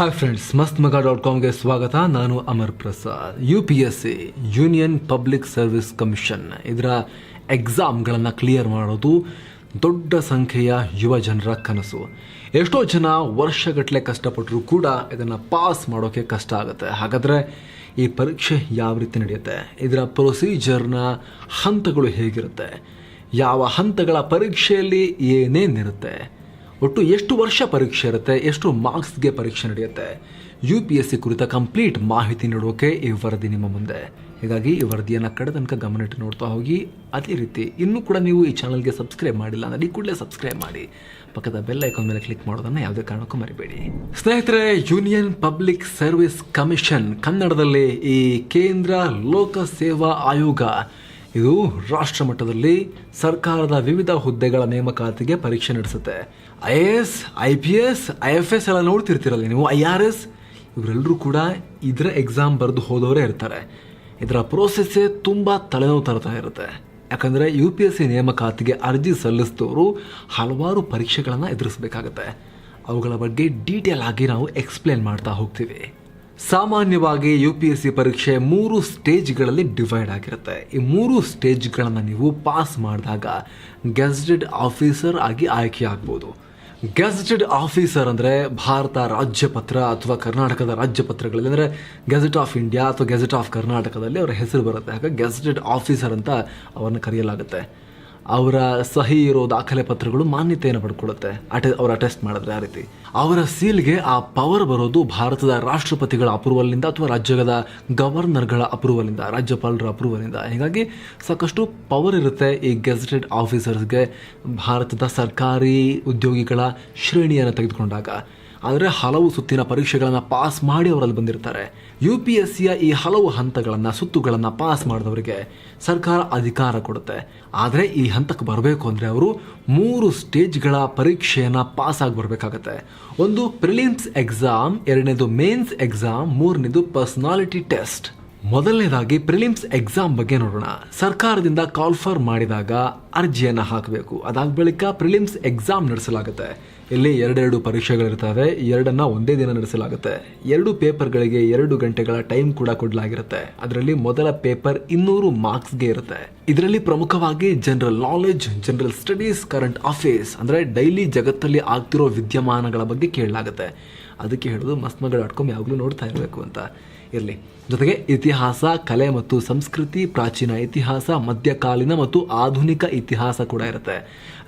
Hi friends ಮಸ್ತ್ ಮಗ dot ಕಾಮ್ಗೆ ಸ್ವಾಗತ. ನಾನು Amar Prasad. U P S C union public service commission ಇದರ ಎಕ್ಸಾಮ್ಗಳನ್ನು ಕ್ಲಿಯರ್ ಮಾಡೋದು ದೊಡ್ಡ ಸಂಖ್ಯೆಯ ಯುವ ಜನರ ಕನಸು. ಎಷ್ಟೋ ಜನ ವರ್ಷಗಟ್ಟಲೆ ಕಷ್ಟಪಟ್ಟರೂ ಕೂಡ ಇದನ್ನು ಪಾಸ್ ಮಾಡೋಕ್ಕೆ ಕಷ್ಟ ಆಗುತ್ತೆ. ಹಾಗಾದರೆ ಈ ಪರೀಕ್ಷೆ ಯಾವ ರೀತಿ ನಡೆಯುತ್ತೆ? ಇದರ ಪ್ರೊಸೀಜರ್ನ ಹಂತಗಳು ಹೇಗಿರುತ್ತೆ? ಯಾವ ಹಂತಗಳ ಪರೀಕ್ಷೆಯಲ್ಲಿ ಏನೇನಿರುತ್ತೆ? ಒಟ್ಟು ಎಷ್ಟು ವರ್ಷ ಪರೀಕ್ಷೆ ಇರುತ್ತೆ, ಎಷ್ಟು ಮಾರ್ಕ್ಸ್ಗೆ ಪರೀಕ್ಷೆ ನಡೆಯುತ್ತೆ? ಯು ಪಿ ಎಸ್ ಸಿ ಕುರಿತ ಕಂಪ್ಲೀಟ್ ಮಾಹಿತಿ ನೀಡೋಕೆ ಈ ವರದಿ ನಿಮ್ಮ ಮುಂದೆ. ಹೀಗಾಗಿ ಈ ವರದಿಯನ್ನು ಕಡೆ ತನಕ ಗಮನಿಟ್ಟು ನೋಡ್ತಾ ಹೋಗಿ. ಅದೇ ರೀತಿ ಇನ್ನೂ ಕೂಡ ನೀವು ಈ ಚಾನಲ್ಗೆ ಸಬ್ಸ್ಕ್ರೈಬ್ ಮಾಡಿಲ್ಲ ಅಂದರೆ ಈ ಕೂಡಲೇ ಸಬ್ಸ್ಕ್ರೈಬ್ ಮಾಡಿ. ಪಕ್ಕದ ಬೆಲ್ ಐಕಾನ್ ಮೇಲೆ ಕ್ಲಿಕ್ ಮಾಡೋದನ್ನು ಯಾವುದೇ ಕಾರಣಕ್ಕೂ ಮರಿಬೇಡಿ. ಸ್ನೇಹಿತರೆ ಯೂನಿಯನ್ ಪಬ್ಲಿಕ್ ಸರ್ವಿಸ್ ಕಮಿಷನ್ ಕನ್ನಡದಲ್ಲಿ ಈ ಕೇಂದ್ರ ಲೋಕ ಸೇವಾ ಆಯೋಗ ಇದು ರಾಷ್ಟ್ರ ಮಟ್ಟದಲ್ಲಿ ಸರ್ಕಾರದ ವಿವಿಧ ಹುದ್ದೆಗಳ ನೇಮಕಾತಿಗೆ ಪರೀಕ್ಷೆ ನಡೆಸುತ್ತೆ. I A S, I P S, I F S ಎಲ್ಲ ನೋಡ್ತಿರ್ತೀರಲ್ಲ ನೀವು, ಐ ಆರ್ ಎಸ್ ಇವರೆಲ್ಲರೂ ಕೂಡ ಇದರ ಎಕ್ಸಾಮ್ ಬರೆದು ಹೋದವರೇ ಇರ್ತಾರೆ. ಇದರ ಪ್ರೋಸೆಸ್ಸೇ ತುಂಬ ತಲೆನೋವು ತರ್ತಾ ಇರುತ್ತೆ. ಯಾಕಂದರೆ ಯು ಪಿ ಎಸ್ ಸಿ ನೇಮಕಾತಿಗೆ ಅರ್ಜಿ ಸಲ್ಲಿಸಿದವರು ಹಲವಾರು ಪರೀಕ್ಷೆಗಳನ್ನು ಎದುರಿಸಬೇಕಾಗತ್ತೆ. ಅವುಗಳ ಬಗ್ಗೆ ಡೀಟೇಲ್ ಆಗಿ ನಾವು ಎಕ್ಸ್ಪ್ಲೇನ್ ಮಾಡ್ತಾ ಹೋಗ್ತೀವಿ. ಸಾಮಾನ್ಯವಾಗಿ ಯು ಪಿ ಎಸ್ ಸಿ ಪರೀಕ್ಷೆ ಮೂರು ಸ್ಟೇಜ್ಗಳಲ್ಲಿ ಡಿವೈಡ್ ಆಗಿರುತ್ತೆ. ಈ ಮೂರು ಸ್ಟೇಜ್ಗಳನ್ನು ನೀವು ಪಾಸ್ ಮಾಡಿದಾಗ ಗೆಸ್ಟೆಡ್ ಆಫೀಸರ್ ಆಗಿ ಆಯ್ಕೆ ಆಗ್ಬೋದು. ಗೆಜೆಟೆಡ್ ಆಫೀಸರ್ ಅಂದರೆ ಭಾರತ ರಾಜ್ಯಪತ್ರ ಅಥವಾ ಕರ್ನಾಟಕದ ರಾಜ್ಯಪತ್ರಗಳಲ್ಲಿ, ಅಂದರೆ ಗೆಜೆಟ್ ಆಫ್ ಇಂಡಿಯಾ ಅಥವಾ ಗೆಜೆಟ್ ಆಫ್ ಕರ್ನಾಟಕದಲ್ಲಿ ಅವರ ಹೆಸರು ಬರುತ್ತೆ. ಹಾಗೆ ಗೆಜೆಟೆಡ್ ಆಫೀಸರ್ ಅಂತ ಅವರನ್ನು ಕರೆಯಲಾಗುತ್ತೆ. ಅವರ ಸಹಿ ಇರೋ ದಾಖಲೆ ಪತ್ರಗಳು ಮಾನ್ಯತೆಯನ್ನು ಪಡ್ಕೊಳ್ಳುತ್ತೆ. ಅಟೆ, ಅವರ ಅಟೆಸ್ಟ್ ಮಾಡಿದ್ರೆ ಆ ರೀತಿ. ಅವರ ಸೀಲ್ಗೆ ಆ ಪವರ್ ಬರೋದು ಭಾರತದ ರಾಷ್ಟ್ರಪತಿಗಳ ಅಪ್ರೂವಲ್ನಿಂದ ಅಥವಾ ರಾಜ್ಯದ ಗವರ್ನರ್ಗಳ ಅಪ್ರೂವಲಿಂದ ರಾಜ್ಯಪಾಲರ ಅಪ್ರೂವಲಿಂದ ಹೀಗಾಗಿ ಸಾಕಷ್ಟು ಪವರ್ ಇರುತ್ತೆ ಈ ಗೆಜೆಟೆಡ್ ಆಫೀಸರ್ಸ್ಗೆ ಭಾರತದ ಸರ್ಕಾರಿ ಉದ್ಯೋಗಿಗಳ ಶ್ರೇಣಿಯನ್ನು ತೆಗೆದುಕೊಂಡಾಗ. ಆದರೆ ಹಲವು ಸುತ್ತಿನ ಪರೀಕ್ಷೆಗಳನ್ನು ಪಾಸ್ ಮಾಡಿ ಅವರಲ್ಲಿ ಬಂದಿರ್ತಾರೆ. ಯು ಪಿ ಎಸ್ ಸಿಯ ಈ ಹಲವು ಹಂತಗಳನ್ನು, ಸುತ್ತುಗಳನ್ನು ಪಾಸ್ ಮಾಡಿದವರಿಗೆ ಸರ್ಕಾರ ಅಧಿಕಾರ ಕೊಡುತ್ತೆ. ಆದರೆ ಈ ಹಂತಕ್ಕೆ ಬರಬೇಕು ಅಂದರೆ ಅವರು ಮೂರು ಸ್ಟೇಜ್ಗಳ ಪರೀಕ್ಷೆಯನ್ನು ಪಾಸ್ ಆಗಿ ಬರಬೇಕಾಗತ್ತೆ. ಒಂದು ಪ್ರಿಲಿಮ್ಸ್ ಎಕ್ಸಾಮ್, ಎರಡನೇದು ಮೇನ್ಸ್ ಎಕ್ಸಾಮ್, ಮೂರನೇದು ಪರ್ಸನಾಲಿಟಿ ಟೆಸ್ಟ್. ಮೊದಲನೇದಾಗಿ ಪ್ರಿಲಿಮ್ಸ್ ಎಕ್ಸಾಮ್ ಬಗ್ಗೆ ನೋಡೋಣ. ಸರ್ಕಾರದಿಂದ ಕಾಲ್ಫರ್ ಮಾಡಿದಾಗ ಅರ್ಜಿಯನ್ನು ಹಾಕಬೇಕು. ಅದಾದ ಬಳಿಕ ಪ್ರಿಲಿಮ್ಸ್ ಎಕ್ಸಾಮ್ ನಡೆಸಲಾಗುತ್ತೆ. ಇಲ್ಲಿ ಎರಡೆರಡು ಪರೀಕ್ಷೆಗಳಿರ್ತವೆ. ಎರಡನ್ನ ಒಂದೇ ದಿನ ನಡೆಸಲಾಗುತ್ತೆ. ಎರಡು ಪೇಪರ್ಗಳಿಗೆ ಎರಡು ಗಂಟೆಗಳ ಟೈಮ್ ಕೂಡ ಕೊಡಲಾಗಿರುತ್ತೆ. ಅದರಲ್ಲಿ ಮೊದಲ ಪೇಪರ್ ಇನ್ನೂರು ಮಾರ್ಕ್ಸ್ಗೆ ಇರುತ್ತೆ. ಇದರಲ್ಲಿ ಪ್ರಮುಖವಾಗಿ general knowledge general studies, current affairs ಅಂದ್ರೆ ಡೈಲಿ ಜಗತ್ತಲ್ಲಿ ಆಗ್ತಿರೋ ವಿದ್ಯಮಾನಗಳ ಬಗ್ಗೆ ಕೇಳಲಾಗುತ್ತೆ. ಅದಕ್ಕೆ ಹೇಳೋದು ಕಾಮ್ ಯಾವಾಗಲೂ ನೋಡ್ತಾ ಇರಬೇಕು ಅಂತ. ಇರಲಿ. ಜೊತೆಗೆ ಇತಿಹಾಸ, ಕಲೆ ಮತ್ತು ಸಂಸ್ಕೃತಿ, ಪ್ರಾಚೀನ ಇತಿಹಾಸ, ಮಧ್ಯಕಾಲೀನ ಮತ್ತು ಆಧುನಿಕ ಇತಿಹಾಸ ಕೂಡ ಇರುತ್ತೆ.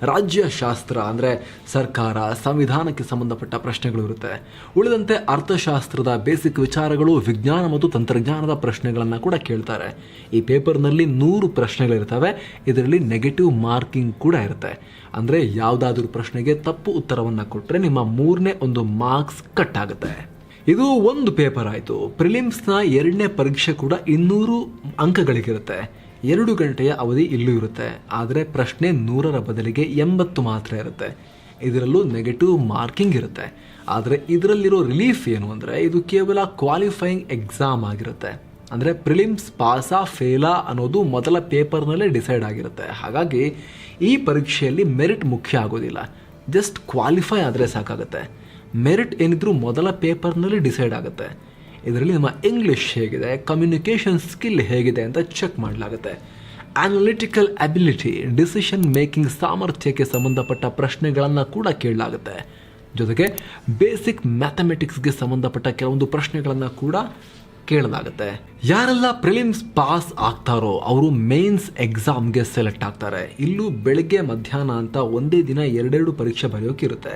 ರಾಜ್ಯಶಾಸ್ತ್ರ ಅಂದರೆ ಸರ್ಕಾರ, ಸಂವಿಧಾನಕ್ಕೆ ಸಂಬಂಧಪಟ್ಟ ಪ್ರಶ್ನೆಗಳು ಇರುತ್ತೆ. ಉಳಿದಂತೆ ಅರ್ಥಶಾಸ್ತ್ರದ ಬೇಸಿಕ್ ವಿಚಾರಗಳು, ವಿಜ್ಞಾನ ಮತ್ತು ತಂತ್ರಜ್ಞಾನದ ಪ್ರಶ್ನೆಗಳನ್ನು ಕೂಡ ಕೇಳ್ತಾರೆ. ಈ ಪೇಪರ್ನಲ್ಲಿ ನೂರು ಪ್ರಶ್ನೆಗಳಿರ್ತವೆ. ಇದರಲ್ಲಿ ನೆಗೆಟಿವ್ ಮಾರ್ಕಿಂಗ್ ಕೂಡ ಇರುತ್ತೆ. ಅಂದರೆ ಯಾವುದಾದ್ರೂ ಪ್ರಶ್ನೆಗೆ ತಪ್ಪು ಉತ್ತರವನ್ನು ಕೊಟ್ಟರೆ ನಿಮ್ಮ ಮೂರನೇ ಒಂದು ಮಾರ್ಕ್ಸ್ ಕಟ್ ಆಗುತ್ತೆ. ಇದು ಒಂದು ಪೇಪರ್ ಆಯಿತು. ಪ್ರಿಲಿಮ್ಸ್ನ ಎರಡನೇ ಪರೀಕ್ಷೆ ಕೂಡ ಇನ್ನೂರು ಅಂಕಗಳಿಗಿರುತ್ತೆ. ಎರಡು ಗಂಟೆಯ ಅವಧಿ ಇಲ್ಲೂ ಇರುತ್ತೆ. ಆದರೆ ಪ್ರಶ್ನೆ ನೂರರ ಬದಲಿಗೆ ಎಂಬತ್ತು ಮಾತ್ರ ಇರುತ್ತೆ. ಇದರಲ್ಲೂ ನೆಗೆಟಿವ್ ಮಾರ್ಕಿಂಗ್ ಇರುತ್ತೆ. ಆದರೆ ಇದರಲ್ಲಿರೋ ರಿಲೀಫ್ ಏನು ಅಂದರೆ, ಇದು ಕೇವಲ ಕ್ವಾಲಿಫೈಯಿಂಗ್ ಎಕ್ಸಾಮ್ ಆಗಿರುತ್ತೆ. ಅಂದರೆ ಪ್ರಿಲಿಮ್ಸ್ ಪಾಸಾ ಫೇಲಾ ಅನ್ನೋದು ಮೊದಲ ಪೇಪರ್ನಲ್ಲೇ ಡಿಸೈಡ್ ಆಗಿರುತ್ತೆ. ಹಾಗಾಗಿ ಈ ಪರೀಕ್ಷೆಯಲ್ಲಿ ಮೆರಿಟ್ ಮುಖ್ಯ ಆಗೋದಿಲ್ಲ. ಜಸ್ಟ್ ಕ್ವಾಲಿಫೈ ಆದರೆ ಸಾಕಾಗುತ್ತೆ. ಮೆರಿಟ್ ಏನಿದ್ರು ಮೊದಲ ಪೇಪರ್ನಲ್ಲಿ ಡಿಸೈಡ್ ಆಗುತ್ತೆ. ಇದರಲ್ಲಿ ನಮ್ಮ ಇಂಗ್ಲಿಷ್ ಹೇಗಿದೆ ಕಮ್ಯುನಿಕೇಷನ್ ಸ್ಕಿಲ್ ಹೇಗಿದೆ ಅಂತ ಚೆಕ್ ಮಾಡಲಾಗುತ್ತೆ. ಅನಾಲಿಟಿಕಲ್ ಅಬಿಲಿಟಿ ಡಿಸಿಷನ್ ಮೇಕಿಂಗ್ ಸಾಮರ್ಥ್ಯಕ್ಕೆ ಸಂಬಂಧಪಟ್ಟ ಪ್ರಶ್ನೆಗಳನ್ನು ಕೂಡ ಕೇಳಲಾಗುತ್ತೆ. ಜೊತೆಗೆ ಬೇಸಿಕ್ ಮ್ಯಾಥಮೆಟಿಕ್ಸ್ಗೆ ಸಂಬಂಧಪಟ್ಟ ಕೆಲವೊಂದು ಪ್ರಶ್ನೆಗಳನ್ನು ಕೂಡ ಕೇಳಲಾಗುತ್ತೆ. ಯಾರೆಲ್ಲ ಪ್ರಿಲಿಮ್ಸ್ ಪಾಸ್ ಆಗ್ತಾರೋ ಅವರು ಮೇನ್ಸ್ ಎಕ್ಸಾಮ್ಗೆ ಸೆಲೆಕ್ಟ್ ಆಗ್ತಾರೆ. ಇಲ್ಲೂ ಬೆಳಗ್ಗೆ ಮಧ್ಯಾಹ್ನ ಅಂತ ಒಂದೇ ದಿನ ಎರಡೆರಡು ಪರೀಕ್ಷೆ ಬರೆಯೋಕ್ಕಿರುತ್ತೆ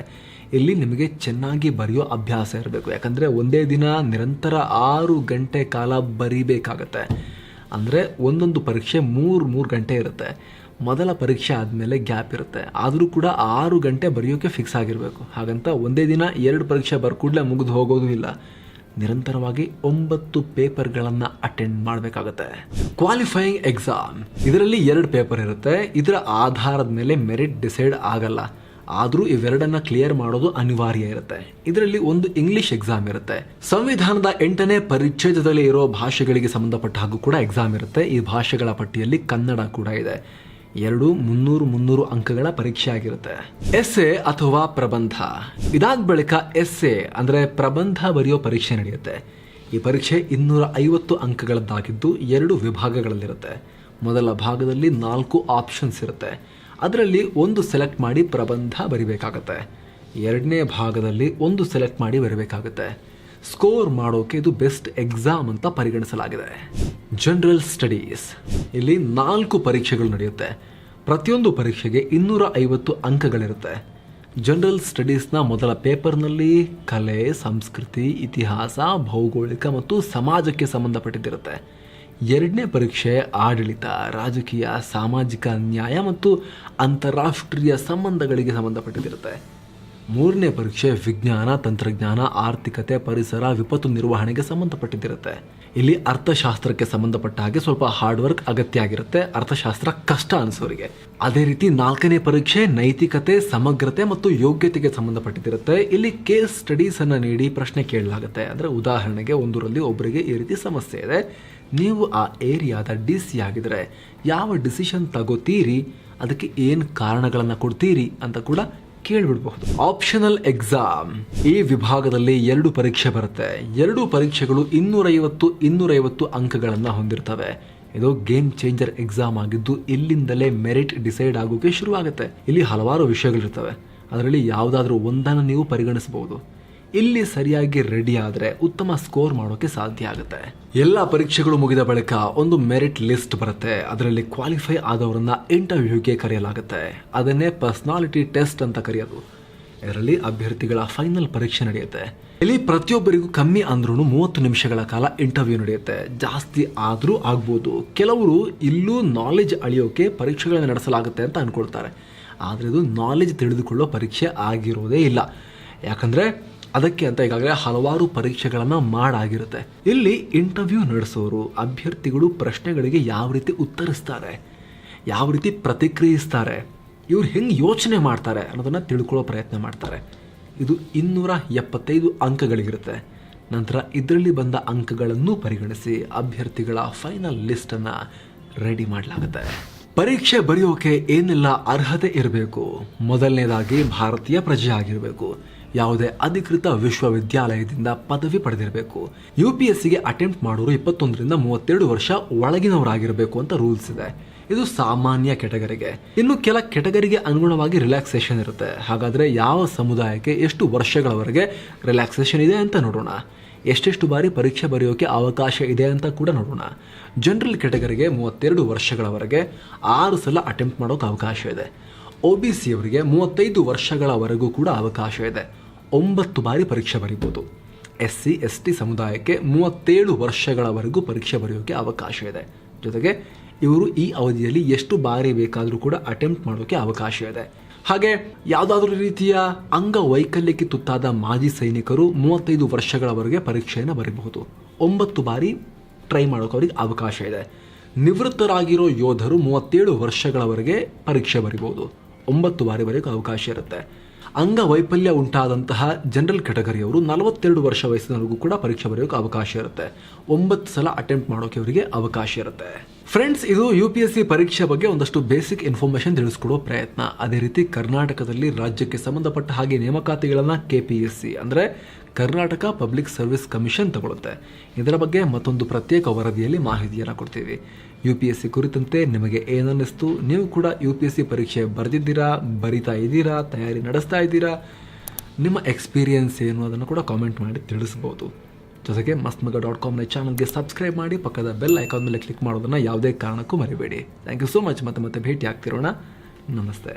ಇಲ್ಲಿ ನಿಮಗೆ ಚೆನ್ನಾಗಿ ಬರೆಯೋ ಅಭ್ಯಾಸ ಇರಬೇಕು. ಯಾಕಂದರೆ ಒಂದೇ ದಿನ ನಿರಂತರ ಆರು ಗಂಟೆ ಕಾಲ ಬರೀಬೇಕಾಗತ್ತೆ. ಅಂದರೆ ಒಂದೊಂದು ಪರೀಕ್ಷೆ ಮೂರು ಮೂರು ಗಂಟೆ ಇರುತ್ತೆ. ಮೊದಲ ಪರೀಕ್ಷೆ ಆದಮೇಲೆ ಗ್ಯಾಪ್ ಇರುತ್ತೆ. ಆದರೂ ಕೂಡ ಆರು ಗಂಟೆ ಬರೆಯೋಕ್ಕೆ ಫಿಕ್ಸ್ ಆಗಿರಬೇಕು. ಹಾಗಂತ ಒಂದೇ ದಿನ ಎರಡು ಪರೀಕ್ಷೆ ಬರ್ಕೂಡಲೇ ಮುಗಿದು ಹೋಗೋದು ಇಲ್ಲ. ನಿರಂತರವಾಗಿ ಒಂಬತ್ತು ಪೇಪರ್ಗಳನ್ನು ಅಟೆಂಡ್ ಮಾಡಬೇಕಾಗತ್ತೆ. ಕ್ವಾಲಿಫೈಯಿಂಗ್ ಎಕ್ಸಾಮ್ ಇದರಲ್ಲಿ ಎರಡು ಪೇಪರ್ ಇರುತ್ತೆ. ಇದರ ಆಧಾರದ ಮೇಲೆ ಮೆರಿಟ್ ಡಿಸೈಡ್ ಆಗಲ್ಲ. ಆದರೂ ಇವೆರಡನ್ನ ಕ್ಲಿಯರ್ ಮಾಡೋದು ಅನಿವಾರ್ಯ ಇರುತ್ತೆ. ಇದರಲ್ಲಿ ಒಂದು ಇಂಗ್ಲಿಷ್ ಎಕ್ಸಾಮ್ ಇರುತ್ತೆ. ಸಂವಿಧಾನದ ಎಂಟನೇ ಪರಿಚ್ಛೇದದಲ್ಲಿ ಇರೋ ಭಾಷೆಗಳಿಗೆ ಸಂಬಂಧಪಟ್ಟ ಹಾಗೂ ಕೂಡ ಎಕ್ಸಾಮ್ ಇರುತ್ತೆ. ಈ ಭಾಷೆಗಳ ಪಟ್ಟಿಯಲ್ಲಿ ಕನ್ನಡ ಕೂಡ ಇದೆ. ಎರಡು ಮುನ್ನೂರು ಮುನ್ನೂರು ಅಂಕಗಳ ಪರೀಕ್ಷೆ ಆಗಿರುತ್ತೆ. ಎಸ್ಎ ಅಥವಾ ಪ್ರಬಂಧ. ಇದಾದ ಬಳಿಕ ಎಸ್ಎ ಅಂದ್ರೆ ಪ್ರಬಂಧ ಬರೆಯೋ ಪರೀಕ್ಷೆ ನಡೆಯುತ್ತೆ. ಈ ಪರೀಕ್ಷೆ ಇನ್ನೂರ ಐವತ್ತು ಅಂಕಗಳದ್ದಾಗಿದ್ದು ಎರಡು ವಿಭಾಗಗಳಲ್ಲಿರುತ್ತೆ. ಮೊದಲ ಭಾಗದಲ್ಲಿ ನಾಲ್ಕು ಆಪ್ಷನ್ಸ್ ಇರುತ್ತೆ. ಅದರಲ್ಲಿ ಒಂದು ಸೆಲೆಕ್ಟ್ ಮಾಡಿ ಪ್ರಬಂಧ ಬರಿಬೇಕಾಗತ್ತೆ. ಎರಡನೇ ಭಾಗದಲ್ಲಿ ಒಂದು ಸೆಲೆಕ್ಟ್ ಮಾಡಿ ಬರಬೇಕಾಗುತ್ತೆ. ಸ್ಕೋರ್ ಮಾಡೋಕೆ ಇದು ಬೆಸ್ಟ್ ಎಕ್ಸಾಮ್ ಅಂತ ಪರಿಗಣಿಸಲಾಗಿದೆ. ಜನರಲ್ ಸ್ಟಡೀಸ್ ಇಲ್ಲಿ ನಾಲ್ಕು ಪರೀಕ್ಷೆಗಳು ನಡೆಯುತ್ತೆ. ಪ್ರತಿಯೊಂದು ಪರೀಕ್ಷೆಗೆ ಇನ್ನೂರ ಐವತ್ತು ಅಂಕಗಳಿರುತ್ತೆ. ಜನರಲ್ ಸ್ಟಡೀಸ್ನ ಮೊದಲ ಪೇಪರ್ನಲ್ಲಿ ಕಲೆ, ಸಂಸ್ಕೃತಿ, ಇತಿಹಾಸ, ಭೌಗೋಳಿಕ ಮತ್ತು ಸಮಾಜಕ್ಕೆ ಸಂಬಂಧಪಟ್ಟಿದ್ದಿರುತ್ತೆ. ಎರಡನೇ ಪರೀಕ್ಷೆ ಆಡಳಿತ, ರಾಜಕೀಯ, ಸಾಮಾಜಿಕ ನ್ಯಾಯ ಮತ್ತು ಅಂತಾರಾಷ್ಟ್ರೀಯ ಸಂಬಂಧಗಳಿಗೆ ಸಂಬಂಧಪಟ್ಟಿದ್ದಿರುತ್ತೆ. ಮೂರನೇ ಪರೀಕ್ಷೆ ವಿಜ್ಞಾನ, ತಂತ್ರಜ್ಞಾನ, ಆರ್ಥಿಕತೆ, ಪರಿಸರ, ವಿಪತ್ತು ನಿರ್ವಹಣೆಗೆ ಸಂಬಂಧಪಟ್ಟಿದ್ದಿರುತ್ತೆ. ಇಲ್ಲಿ ಅರ್ಥಶಾಸ್ತ್ರಕ್ಕೆ ಸಂಬಂಧಪಟ್ಟ ಹಾಗೆ ಸ್ವಲ್ಪ ಹಾರ್ಡ್ ವರ್ಕ್ ಅಗತ್ಯ ಆಗಿರುತ್ತೆ. ಅರ್ಥಶಾಸ್ತ್ರ ಕಷ್ಟ ಅನಿಸೋರಿಗೆ ಅದೇ ರೀತಿ ನಾಲ್ಕನೇ ಪರೀಕ್ಷೆ ನೈತಿಕತೆ, ಸಮಗ್ರತೆ ಮತ್ತು ಯೋಗ್ಯತೆಗೆ ಸಂಬಂಧಪಟ್ಟಿದ್ದಿರುತ್ತೆ. ಇಲ್ಲಿ ಕೇಸ್ ಸ್ಟಡೀಸ್ ಅನ್ನ ನೀಡಿ ಪ್ರಶ್ನೆ ಕೇಳಲಾಗುತ್ತೆ. ಅಂದ್ರೆ ಉದಾಹರಣೆಗೆ ಒಂದರಲ್ಲಿ ಒಬ್ಬರಿಗೆ ಈ ರೀತಿ ಸಮಸ್ಯೆ ಇದೆ. ನೀವು ಆ ಏರಿಯಾದ ಡಿ ಸಿ ಆಗಿದ್ರೆ ಯಾವ ಡಿಸಿಷನ್ ತಗೋತೀರಿ? ಅದಕ್ಕೆ ಏನು ಕಾರಣಗಳನ್ನು ಕೊಡ್ತೀರಿ ಅಂತ ಕೂಡ ಕೇಳಿಬಿಡಬಹುದು. ಆಪ್ಷನಲ್ ಎಕ್ಸಾಮ್ ಈ ವಿಭಾಗದಲ್ಲಿ ಎರಡು ಪರೀಕ್ಷೆ ಬರುತ್ತೆ. ಎರಡು ಪರೀಕ್ಷೆಗಳು ಇನ್ನೂರೈವತ್ತು ಇನ್ನೂರೈವತ್ತು ಅಂಕಗಳನ್ನು ಹೊಂದಿರ್ತವೆ. ಇದು ಗೇಮ್ ಚೇಂಜರ್ ಎಕ್ಸಾಮ್ ಆಗಿದ್ದು ಇಲ್ಲಿಂದಲೇ ಮೆರಿಟ್ ಡಿಸೈಡ್ ಆಗೋಕೆ ಶುರುವಾಗುತ್ತೆ. ಇಲ್ಲಿ ಹಲವಾರು ವಿಷಯಗಳಿರ್ತವೆ. ಅದರಲ್ಲಿ ಯಾವುದಾದ್ರೂ ಒಂದನ್ನು ನೀವು ಪರಿಗಣಿಸಬಹುದು. ಇಲ್ಲಿ ಸರಿಯಾಗಿ ರೆಡಿ ಆದರೆ ಉತ್ತಮ ಸ್ಕೋರ್ ಮಾಡೋಕೆ ಸಾಧ್ಯ ಆಗುತ್ತೆ. ಎಲ್ಲ ಪರೀಕ್ಷೆಗಳು ಮುಗಿದ ಬಳಿಕ ಒಂದು ಮೆರಿಟ್ ಲಿಸ್ಟ್ ಬರುತ್ತೆ. ಅದರಲ್ಲಿ ಕ್ವಾಲಿಫೈ ಆದವರನ್ನ ಇಂಟರ್ವ್ಯೂಗೆ ಕರೆಯಲಾಗುತ್ತೆ. ಅದನ್ನೇ ಪರ್ಸನಾಲಿಟಿ ಟೆಸ್ಟ್ ಅಂತ ಕರೆಯೋದು. ಇದರಲ್ಲಿ ಅಭ್ಯರ್ಥಿಗಳ ಫೈನಲ್ ಪರೀಕ್ಷೆ ನಡೆಯುತ್ತೆ. ಇಲ್ಲಿ ಪ್ರತಿಯೊಬ್ಬರಿಗೂ ಕಮ್ಮಿ ಅಂದ್ರೂ ಮೂವತ್ತು ನಿಮಿಷಗಳ ಕಾಲ ಇಂಟರ್ವ್ಯೂ ನಡೆಯುತ್ತೆ. ಜಾಸ್ತಿ ಆದರೂ ಆಗ್ಬೋದು. ಕೆಲವರು ಇಲ್ಲೂ ನಾಲೆಜ್ ಅಳಿಯೋಕೆ ಪರೀಕ್ಷೆಗಳನ್ನು ನಡೆಸಲಾಗುತ್ತೆ ಅಂತ ಅನ್ಕೊಳ್ತಾರೆ. ಆದರೆ ಇದು ನಾಲೆಜ್ ತಿಳಿದುಕೊಳ್ಳೋ ಪರೀಕ್ಷೆ ಆಗಿರೋದೇ ಇಲ್ಲ. ಯಾಕಂದ್ರೆ ಅದಕ್ಕೆ ಅಂತ ಈಗಾಗಲೇ ಹಲವಾರು ಪರೀಕ್ಷೆಗಳನ್ನು ಮಾಡಾಗಿರುತ್ತೆ. ಇಲ್ಲಿ ಇಂಟರ್ವ್ಯೂ ನಡೆಸೋರು, ಅಭ್ಯರ್ಥಿಗಳು ಪ್ರಶ್ನೆಗಳಿಗೆ ಯಾವ ರೀತಿ ಉತ್ತರಿಸ್ತಾರೆ, ಯಾವ ರೀತಿ ಪ್ರತಿಕ್ರಿಯಿಸ್ತಾರೆ, ಇವ್ರು ಹೆಂಗೆ ಯೋಚನೆ ಮಾಡ್ತಾರೆ ಅನ್ನೋದನ್ನು ತಿಳ್ಕೊಳ್ಳೋ ಪ್ರಯತ್ನ ಮಾಡ್ತಾರೆ. ಇದು ಇನ್ನೂರ ಎಪ್ಪತ್ತೈದು ಅಂಕಗಳಿಗಿರುತ್ತೆ ನಂತರ ಇದರಲ್ಲಿ ಬಂದ ಅಂಕಗಳನ್ನು ಪರಿಗಣಿಸಿ ಅಭ್ಯರ್ಥಿಗಳ ಫೈನಲ್ ಲಿಸ್ಟನ್ನು ರೆಡಿ ಮಾಡಲಾಗುತ್ತೆ. ಪರೀಕ್ಷೆ ಬರೆಯೋಕೆ ಏನೆಲ್ಲ ಅರ್ಹತೆ ಇರಬೇಕು? ಮೊದಲನೇದಾಗಿ ಭಾರತೀಯ ಪ್ರಜೆ ಆಗಿರಬೇಕು ಯಾವುದೇ ಅಧಿಕೃತ ವಿಶ್ವವಿದ್ಯಾಲಯದಿಂದ ಪದವಿ ಪಡೆದಿರಬೇಕು. ಯು ಪಿ ಎಸ್ ಸಿಗೆ ಅಟೆಂಪ್ಟ್ ಮಾಡೋರು ಇಪ್ಪತ್ತೊಂದರಿಂದ ಮೂವತ್ತೆರಡು ವರ್ಷ ಒಳಗಿನವರಾಗಿರಬೇಕು ಅಂತ ರೂಲ್ಸ್ ಇದೆ. ಇದು ಸಾಮಾನ್ಯ ಕೆಟಗರಿಗೆ. ಇನ್ನು ಕೆಲ ಕೆಟಗರಿಗೆ ಅನುಗುಣವಾಗಿ ರಿಲ್ಯಾಕ್ಸೇಷನ್ ಇರುತ್ತೆ. ಹಾಗಾದರೆ ಯಾವ ಸಮುದಾಯಕ್ಕೆ ಎಷ್ಟು ವರ್ಷಗಳವರೆಗೆ ರಿಲ್ಯಾಕ್ಸೇಷನ್ ಇದೆ ಅಂತ ನೋಡೋಣ. ಎಷ್ಟೆಷ್ಟು ಬಾರಿ ಪರೀಕ್ಷೆ ಬರೆಯೋಕೆ ಅವಕಾಶ ಇದೆ ಅಂತ ಕೂಡ ನೋಡೋಣ. ಜನರಲ್ ಕೆಟಗರಿಗೆ ಮೂವತ್ತೆರಡು ವರ್ಷಗಳವರೆಗೆ ಆರು ಸಲ ಅಟೆಂಪ್ಟ್ ಮಾಡೋಕೆ ಅವಕಾಶ ಇದೆ. ಒ ಬಿ ಸಿ ಅವರಿಗೆ ಮೂವತ್ತೈದು ವರ್ಷಗಳವರೆಗೂ ಕೂಡ ಅವಕಾಶ ಇದೆ. ಒಂಬತ್ತು ಬಾರಿ ಪರೀಕ್ಷೆ ಬರೀಬೋದು. ಎಸ್ ಸಿ ಎಸ್ ಟಿ ಸಮುದಾಯಕ್ಕೆ ಮೂವತ್ತೇಳು ವರ್ಷಗಳವರೆಗೂ ಪರೀಕ್ಷೆ ಬರೆಯೋಕೆ ಅವಕಾಶ ಇದೆ. ಜೊತೆಗೆ ಇವರು ಈ ಅವಧಿಯಲ್ಲಿ ಎಷ್ಟು ಬಾರಿ ಬೇಕಾದರೂ ಕೂಡ ಅಟೆಂಪ್ಟ್ ಮಾಡೋಕೆ ಅವಕಾಶ ಇದೆ. ಹಾಗೆ ಯಾವುದಾದ್ರೂ ರೀತಿಯ ಅಂಗವೈಕಲ್ಯಕ್ಕೆ ತುತ್ತಾದ ಮಾಜಿ ಸೈನಿಕರು ಮೂವತ್ತೈದು ವರ್ಷಗಳವರೆಗೆ ಪರೀಕ್ಷೆಯನ್ನು ಬರೀಬಹುದು. ಒಂಬತ್ತು ಬಾರಿ ಟ್ರೈ ಮಾಡೋಕೆ ಅವರಿಗೆ ಅವಕಾಶ ಇದೆ. ನಿವೃತ್ತರಾಗಿರೋ ಯೋಧರು ಮೂವತ್ತೇಳು ವರ್ಷಗಳವರೆಗೆ ಪರೀಕ್ಷೆ ಬರಿಬಹುದು. ಒಂಬತ್ತು ಬಾರಿ ಬರೆಯೋಕೆ ಅವಕಾಶ ಇರುತ್ತೆ. ಅಂಗವೈಫಲ್ಯ ಉಂಟಾದಂತಹ ಜನರಲ್ ಕೆಟಗರಿಯವರು ನಲವತ್ತೆರಡು ವರ್ಷ ವಯಸ್ಸಿನವರೆಗೂ ಕೂಡ ಪರೀಕ್ಷೆ ಬರೆಯೋಕೆ ಅವಕಾಶ ಇರುತ್ತೆ. ಒಂಬತ್ತು ಸಲ ಅಟೆಂಪ್ಟ್ ಮಾಡೋಕೆ ಅವರಿಗೆ ಅವಕಾಶ ಇರುತ್ತೆ. ಫ್ರೆಂಡ್ಸ್ ಇದು ಯು ಪಿ ಎಸ್ ಸಿ ಪರೀಕ್ಷೆ ಬಗ್ಗೆ ಒಂದಷ್ಟು ಬೇಸಿಕ್ ಇನ್ಫಾರ್ಮೇಶನ್ ತಿಳಿಸ್ಕೊಡೋ ಪ್ರಯತ್ನ. ಅದೇ ರೀತಿ ಕರ್ನಾಟಕದಲ್ಲಿ ರಾಜ್ಯಕ್ಕೆ ಸಂಬಂಧಪಟ್ಟ ಹಾಗೆ ನೇಮಕಾತಿಗಳನ್ನು ಕೆ ಪಿ ಎಸ್ ಸಿ ಅಂದರೆ ಕರ್ನಾಟಕ ಪಬ್ಲಿಕ್ ಸರ್ವಿಸ್ ಕಮಿಷನ್ ತಗೊಳುತ್ತೆ. ಇದರ ಬಗ್ಗೆ ಮತ್ತೊಂದು ಪ್ರತ್ಯೇಕ ವರದಿಯಲ್ಲಿ ಮಾಹಿತಿಯನ್ನು ಕೊಡ್ತೀವಿ. ಯು ಪಿ ಎಸ್ ಸಿ ಕುರಿತಂತೆ ನಿಮಗೆ ಏನನ್ನಿಸ್ತು? ನೀವು ಕೂಡ ಯು ಪಿ ಎಸ್ ಸಿ ಪರೀಕ್ಷೆ ಬರೆದಿದ್ದೀರಾ? ಬರಿತಾ ಇದ್ದೀರಾ? ತಯಾರಿ ನಡೆಸ್ತಾ ಇದ್ದೀರಾ? ನಿಮ್ಮ ಎಕ್ಸ್ಪೀರಿಯನ್ಸ್ ಏನು? ಅದನ್ನು ಕೂಡ ಕಾಮೆಂಟ್ ಮಾಡಿ ತಿಳಿಸ್ಬೋದು. ಜೊತೆಗೆ ಮಸ್ತ್ಮಗ ಡಾಟ್ ಕಾಮ್ನ ಚಾನಲ್ಗೆ ಸಬ್ಸ್ಕ್ರೈಬ್ ಮಾಡಿ, ಪಕ್ಕದ ಬೆಲ್ ಐಕಾನ್ ಮೇಲೆ ಕ್ಲಿಕ್ ಮಾಡೋದನ್ನು ಯಾವುದೇ ಕಾರಣಕ್ಕೂ ಮರಿಬೇಡಿ. ಥ್ಯಾಂಕ್ ಯು ಸೋ ಮಚ್ ಮತ್ತೆ ಮತ್ತೆ ಭೇಟಿ ಆಗ್ತಿರೋಣ ನಮಸ್ತೆ.